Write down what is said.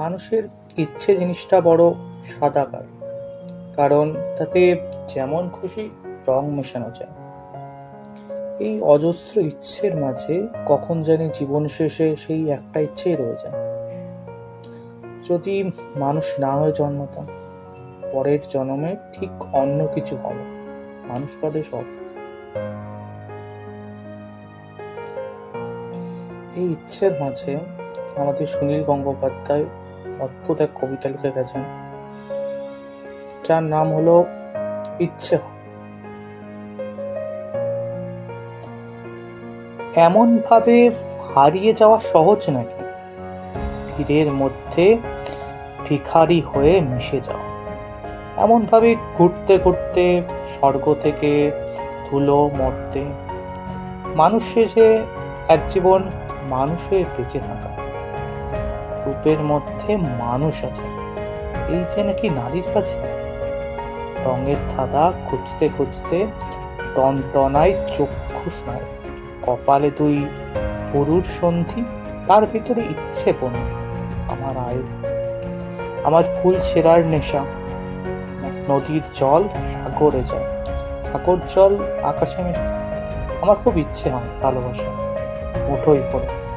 মানুষের ইচ্ছে জিনিসটা বড় সাদাকার, কারণ তাতে যেমন খুশি রং মেশানো যায়। এই অজস্র ইচ্ছের মাঝে কখন জানি জীবন শেষে সেই একটা ইচ্ছেই রয়ে যায়। যদি মানুষ না হয়ে জন্মতাম পরের জন্মে ঠিক অন্য কিছু হবে, মানুষ পদে সব। এই ইচ্ছের মাঝে আমাদের সুনীল গঙ্গোপাধ্যায় অদ্ভুত এক কবিতা লিখে গেছেন। যার নাম হলো ইচ্ছে হয়। এমন ভাবে হারিয়ে যাওয়া সহজ নাকি? ভিড়ের মধ্যে ভিখারি হয়ে মিশে যাওয়া। এমন ভাবে ঘুরতে ঘুরতে স্বর্গ থেকে ধুলো মরতে। মানুষ শেষে এক জীবন মানুষের বেঁচে থাকা। রূপের মধ্যে মানুষ আছে। এই যে নাকি নারীর কাছে? রঙের ধাঁধা খুঁজতে খুঁজতে টনটনায় চক্ষু স্নায়ু। কপালে দুই পুরুর সন্ধি, তার ভিতরে ইচ্ছে বন্ধি। আমার আয়ু, আমার ফুল ছেঁড়ার নেশা। নদীর জল সাগরে যায়। সাগর জল আকাশে মেশে আমার খুব ইচ্ছে হয় ভালোবাসা মুঠোই পড়ে।